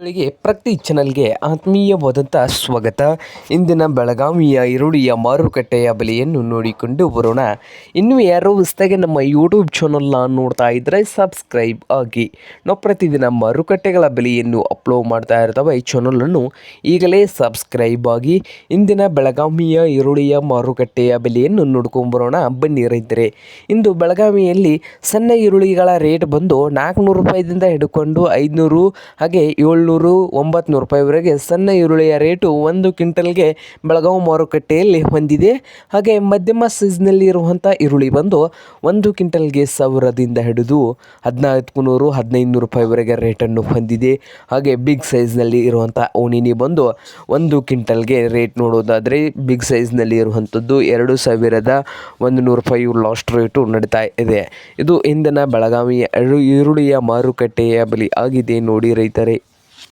ಗಳಿಗೆ ಪ್ರತಿ ಚಾನಲ್ಗೆ ಆತ್ಮೀಯವಾದಂಥ ಸ್ವಾಗತ. ಇಂದಿನ ಬೆಳಗಾವಿಯ ಈರುಳ್ಳಿಯ ಮಾರುಕಟ್ಟೆಯ ಬೆಲೆಯನ್ನು ನೋಡಿಕೊಂಡು ಬರೋಣ. ಇನ್ನು ಯಾರೋ ಹೊಸದಾಗಿ ನಮ್ಮ ಯೂಟ್ಯೂಬ್ ಚಾನಲ್ನ ನೋಡ್ತಾ ಇದ್ದರೆ ಸಬ್ಸ್ಕ್ರೈಬ್ ಆಗಿ. ನಾವು ಪ್ರತಿದಿನ ಮಾರುಕಟ್ಟೆಗಳ ಬೆಲೆಯನ್ನು ಅಪ್ಲೋಡ್ ಮಾಡ್ತಾ ಇರ್ತವೆ ಈ ಚಾನಲನ್ನು ಈಗಲೇ ಸಬ್ಸ್ಕ್ರೈಬ್ ಆಗಿ. ಇಂದಿನ ಬೆಳಗಾವಿಯ ಈರುಳ್ಳಿಯ ಮಾರುಕಟ್ಟೆಯ ಬೆಲೆಯನ್ನು ನೋಡ್ಕೊಂಬರೋಣ ಬನ್ನಿ ರೈತರೆ, ಇಂದು ಬೆಳಗಾವಿಯಲ್ಲಿ ಸಣ್ಣ ಈರುಳ್ಳಿಗಳ ರೇಟ್ ಬಂದು ನಾಲ್ಕುನೂರು ರೂಪಾಯಿದಿಂದ ಹಿಡ್ಕೊಂಡು ಐದುನೂರು ಹಾಗೆ ಏಳ್ನೂರು ಒಂಬತ್ತು ರೂಪಾಯಿವರೆಗೆ ಸಣ್ಣ ಈರುಳ್ಳಿಯ ರೇಟು ಒಂದು ಕ್ವಿಂಟಲ್ಗೆ ಬೆಳಗಾವಿ ಮಾರುಕಟ್ಟೆಯಲ್ಲಿ ಹೊಂದಿದೆ ಹಾಗೆ ಮಧ್ಯಮ ಸೈಜ್ನಲ್ಲಿ ಇರುವಂಥ ಈರುಳ್ಳಿ ಬಂದು ಒಂದು ಕ್ವಿಂಟಲ್ಗೆ ಸಾವಿರದಿಂದ ಹಿಡಿದು ಹದಿನಾಲ್ಕು ನೂರು ಹದಿನೈದು ರೂಪಾಯಿವರೆಗೆ ರೇಟನ್ನು ಹೊಂದಿದೆ. ಹಾಗೆ ಬಿಗ್ ಸೈಜ್ನಲ್ಲಿ ಇರುವಂಥ ಓಣಿನಿ ಬಂದು ಒಂದು ಕ್ವಿಂಟಲ್ಗೆ ರೇಟ್ ನೋಡೋದಾದರೆ ಬಿಗ್ ಸೈಜ್ನಲ್ಲಿ ಇರುವಂಥದ್ದು ಎರಡು ಸಾವಿರದ ಒಂದು ನೂರು ರೂಪಾಯಿ ಲಾಸ್ಟ್ ರೇಟು ನಡೀತಾ ಇದೆ. ಇದು ಇಂದಿನ ಬೆಳಗಾವಿಯ ಈರುಳ್ಳಿಯ ಮಾರುಕಟ್ಟೆಯ ಬಲಿ ಆಗಿದೆ. ನೋಡಿ ರೈತರೇ.